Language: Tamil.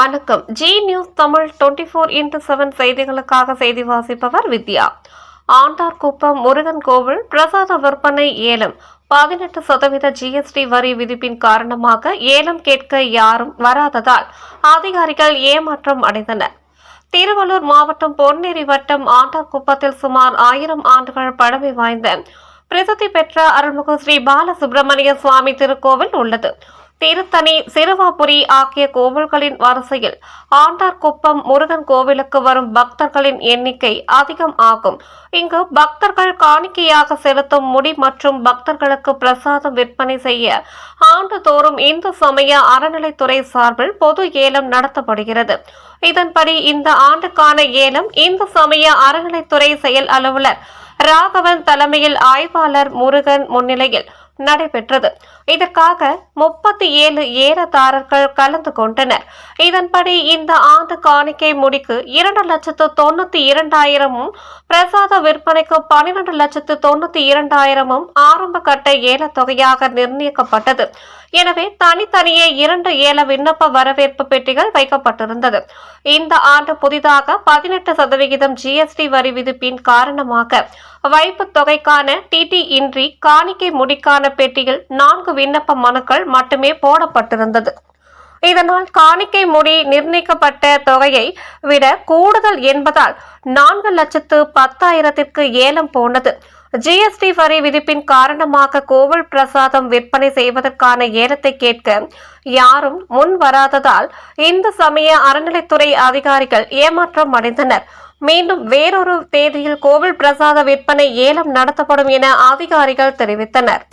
வணக்கம். Zee news Tamil twenty four into seven செய்திகளுக்காக செய்தி வாசிப்பவர் வித்யா. ஆண்டார்குப்பம் முருகன் கோவில் பிரசாத விற்பனை ஏலம். பதினெட்டு சதவீத ஜிஎஸ்டி வரி விதிப்பின் காரணமாக ஏலம் கேட்க யாரும் வராததால் அதிகாரிகள் ஏமாற்றம் அடைந்தனர். திருவள்ளூர் மாவட்டம் பொன்னேரி வட்டம் ஆண்டார்குப்பத்தில் சுமார் ஆயிரம் ஆண்டுகள் பழமை வாய்ந்த பிரசித்தி பெற்ற அருள்மிகு ஸ்ரீ பாலசுப்பிரமணிய சுவாமி திருக்கோவில் உள்ளது. திருத்தணி சிறுவாபுரி ஆகிய கோவில்களின் வரிசையில் ஆண்டார்குப்பம் முருகன் கோவிலுக்கு வரும் பக்தர்களின் எண்ணிக்கை அதிகம் ஆகும். இங்கு பக்தர்கள் காணிக்கையாக செலுத்தும் முடி மற்றும் பக்தர்களுக்கு பிரசாதம் விற்பனை செய்ய ஆண்டுதோறும் இந்து சமய அறநிலைத்துறை சார்பில் பொது ஏலம் நடத்தப்படுகிறது. இதன்படி இந்த ஆண்டுக்கான ஏலம் இந்து சமய அறநிலைத்துறை செயல் அலுவலர் ராகவன் தலைமையில் ஆய்வாளர் முருகன் முன்னிலையில் நடைபெற்றது. இதற்காக முப்பத்தி ஏழு ஏலதாரர்கள் கலந்து கொண்டனர். இதன்படி இந்த ஆண்டு காணிக்கை முடிக்கு இரண்டு லட்சத்து தொண்ணூத்தி இரண்டாயிரமும் பிரசாத விற்பனைக்கு பன்னிரண்டு லட்சத்து தொண்ணூத்தி இரண்டாயிரமும் ஆரம்ப கட்ட ஏலத்தொகையாக நிர்ணயிக்கப்பட்டது. எனவே தனித்தனியே இரண்டு ஏல விண்ணப்ப வரவேற்பு பெட்டிகள் வைக்கப்பட்டிருந்தது. இந்த ஆண்டு புதிதாக பதினெட்டு சதவிகிதம் ஜிஎஸ்டி வரி விதிப்பின் காரணமாக வைப்பு தொகைக்கான டிடி இன்றி காணிக்கை முடிக்கான பெட்டியில் நான்கு விண்ணப்ப மனுக்கள் மட்டுமே போடப்பட்டிருந்தது. இதனால் காணிக்கை முடி நிர்ணயிக்கப்பட்ட தொகையை விட கூடுதல் என்பதால் நான்கு லட்சத்து பத்தாயிரத்திற்கு ஏலம் போனது. ஜிஎஸ்டி வரி விதிப்பின் காரணமாக கோவில் பிரசாதம் விற்பனை செய்வதற்கான ஏலத்தை கேட்க யாரும் முன் வராததால் இந்து சமய அறநிலைத்துறை அதிகாரிகள் ஏமாற்றம் அடைந்தனர். மீண்டும் வேறொரு தேதியில் கோவில் பிரசாத விற்பனை ஏலம் நடத்தப்படும் என அதிகாரிகள் தெரிவித்தனர்.